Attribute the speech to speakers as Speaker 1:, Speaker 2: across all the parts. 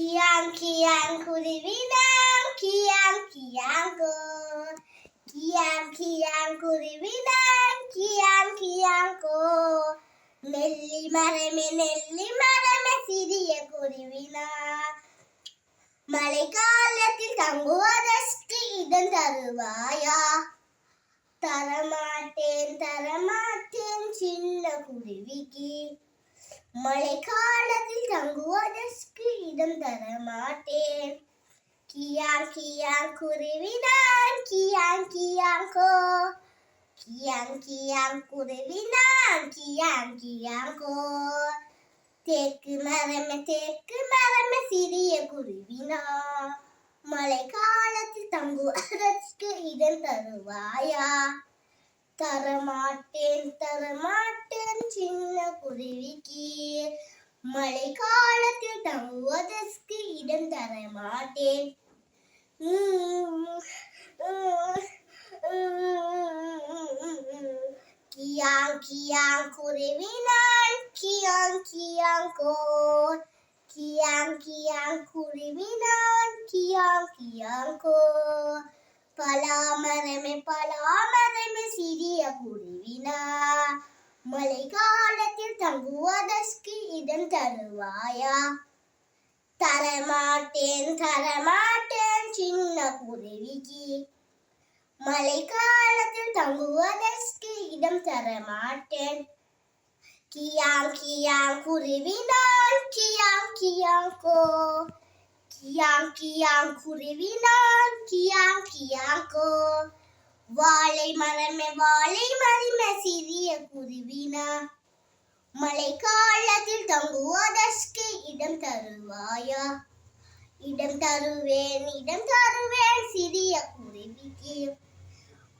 Speaker 1: கியாங் கியாங் குருவினாங் கியாங் கியாங்கோ கியாங் கியாங் குருவினாங் கியாங் கியாங்கோ நெல்லி மரமே நெல்லி மரமே சிறிய குருவினா மழை காலத்தில் தங்குவதற்கு இதன் தருவாயா? தரமாட்டேன் தரமாட்டேன் சின்ன குருவிக்கு. மழை காலத்தில் தங்குவதற்கு இடம் தரமாட்டேன் கியாங் கியாங் குருவினான். கியாங் கோ. கியாங் கியாங் குருவினான். கியாங் கோ. தேக்கு மரமே தேக்கு மரமே சிறிய குருவினா. மழை காலத்தில் தங்குவதற்கு இடம் தருவாயா? தரமாட்டேன் தரமாட்டேன் சின்ன குருவிக்கு. மழை காலத்தில் தங்குவதற்கு இடம் தர மாட்டேன். கியாங் கியாங் குருவினான் கியாங் கியாங் கோர். கியாங் கியாங் குருவினான் கியாங் கியாங் கோர். பலாமரமே பலாமரமே சிறிய குருவினா மழை காலத்தில் தங்குவதற்கு இடம் தருவாயா? தரமாட்டேன் தரமாட்டேன் சின்ன குருவிக்கு. மழை காலத்தில் தங்குவதற்கு இடம் தரமாட்டேன். கியாம் கியாங் குருவினான் கியாம் கியாம் கோ. கியாம் கியாங் குருவினான் கியாம் கியாம் கோ. வாழை மரமே வாழை மரமே சிறிய குருவினா. மழை காலத்தில் தங்குவதற்கு இடம் தருவாயா? இடம் தருவேன் இடம் தருவேன் சிறிய குருவிக்கு.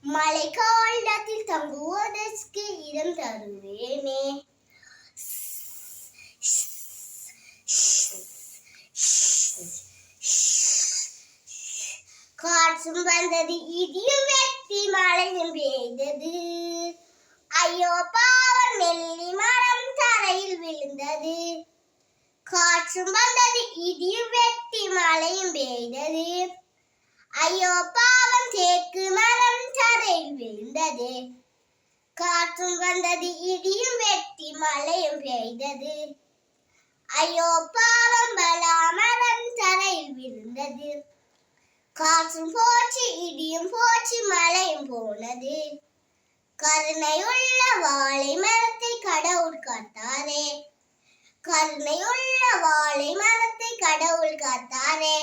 Speaker 1: மழை காலத்தில் தங்குவதற்கு இடம் தருவேனே. காற்றும் வந்தது இடியும் வெட்டி மழையும் பெய்தது. காற்றும் வந்தது இடியும் வெட்டி மழையும் பெய்தது ஐயோ பாவம் தேக்கு மரம் தரையில் விழுந்தது காற்றும் வந்தது இடியும் வெட்டி மழையும் பெய்தது ஐயோ பாவம் பலா மரம் தரையில் விழுந்தது காற்றும் போச்சு இடியும் போச்சு மழையும் போனது கருணையுள்ள வாழை மரத்தை கடவுள் காத்தாரே கருணையுள்ள வாழை மரத்தை கடவுள் காத்தாரே.